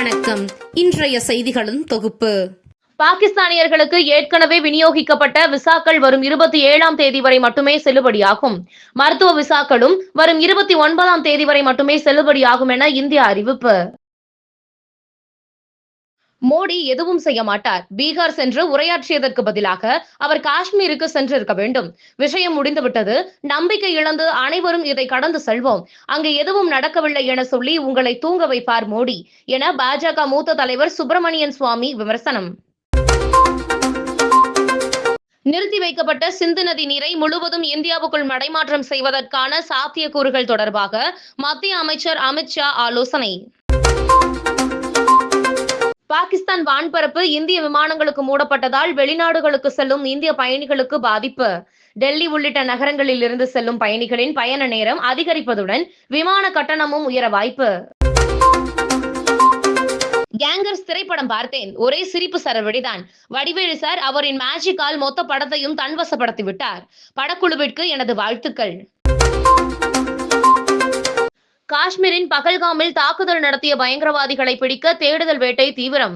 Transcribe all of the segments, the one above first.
வணக்கம். இன்றைய செய்திகளின் தொகுப்பு. பாகிஸ்தானியர்களுக்கு ஏற்கனவே விநியோகிக்கப்பட்ட விசாக்கள் வரும் இருபத்தி ஏழாம் தேதி வரை மட்டுமே செல்லுபடியாகும். மருத்துவ விசாக்களும் வரும் இருபத்தி ஒன்பதாம் தேதி வரை மட்டுமே செல்லுபடியாகும் என இந்தியா அறிவிப்பு. மோடி எதுவும் செய்ய மாட்டார். பீகார் சென்று உரையாற்றியதற்கு பதிலாக அவர் காஷ்மீருக்கு சென்றிருக்க வேண்டும். விஷயம் முடிந்துவிட்டது. நம்பிக்கை இழந்து அனைவரும் இதை கடந்து செல்வோம். அங்கு எதுவும் நடக்கவில்லை என சொல்லி உங்களை தூங்க வைப்பார் மோடி என பாஜக மூத்த தலைவர் சுப்பிரமணியன் சுவாமி விமர்சனம். நிறுத்தி வைக்கப்பட்ட சிந்து நதி நீரை முழுவதும் இந்தியாவுக்குள் மடைமாற்றம் செய்வதற்கான சாத்தியக்கூறுகள் தொடர்பாக மத்திய அமைச்சர் அமித்ஷா ஆலோசனை. பாகிஸ்தான் வான்பரப்பு இந்திய விமானங்களுக்கு மூடப்பட்டதால் வெளிநாடுகளுக்கு செல்லும் இந்திய பயணிகளுக்கு பாதிப்பு. டெல்லி உள்ளிட்ட நகரங்களில் இருந்து செல்லும் பயணிகளின் பயண நேரம் அதிகரிப்பதுடன் விமான கட்டணமும் உயர வாய்ப்பு. கேங்கர்ஸ் திரைப்படம் பார்த்தேன். ஒரே சிரிப்பு சரவெடிதான் வடிவேலு சார் அவரின் மேஜிக்கால் மொத்த படத்தையும் தன்வசப்படுத்தி விட்டார் படக்குழுவிற்கு எனது வாழ்த்துக்கள். காஷ்மீரின் பகல்காமில் தாக்குதல் நடத்திய பயங்கரவாதிகளை பிடிக்க தேடுதல் வேட்டை தீவிரம்.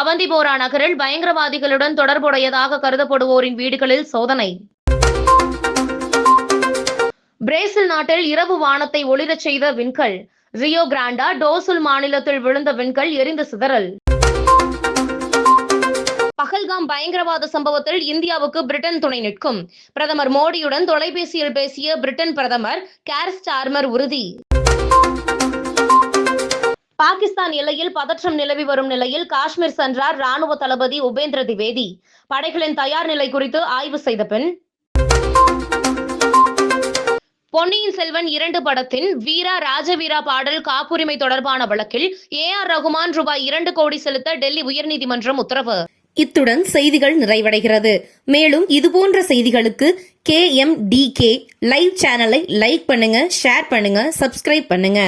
அவந்திபோரா நகரில் பயங்கரவாதிகளுடன் தொடர்புடையதாக கருதப்படுவோரின் வீடுகளில் சோதனை. பிரேசில் நாட்டில் இரவு வானத்தை ஒளிரச் செய்த விண்கல். ரியோ கிராண்டா டோசுல் மாநிலத்தில் விழுந்த விண்கல் எரிந்து சிதறல். பகல்காம் பயங்கரவாத சம்பவத்தில் இந்தியாவுக்கு பிரிட்டன் துணை நிற்கும். பிரதமர் மோடியுடன் தொலைபேசியில் பேசிய பிரிட்டன் பிரதமர் கேர் ஸ்டார்மர் உறுதி. பாகிஸ்தான் எல்லையில் பதற்றம் நிலவி வரும் நிலையில் காஷ்மீர் சென்றார் ராணுவ தளபதி உபேந்திர திவேதி. படைகளின் தயார் நிலை குறித்து ஆய்வு செய்த பின் பொன்னியின் செல்வன் இரண்டு படத்தின் வீரா ராஜவீரா பாடல் காப்புரிமை தொடர்பான வழக்கில் ஏ ஆர் ரகுமான் ரூபாய் இரண்டு கோடி செலுத்த டெல்லி உயர்நீதிமன்றம் உத்தரவு. இத்துடன் செய்திகள் நிறைவடைகிறது. மேலும் இதுபோன்ற செய்திகளுக்கு K M D K live சேனலை லைக் பண்ணுங்க ஷேர் பண்ணுங்க சப்ஸ்கிரைப் பண்ணுங்க.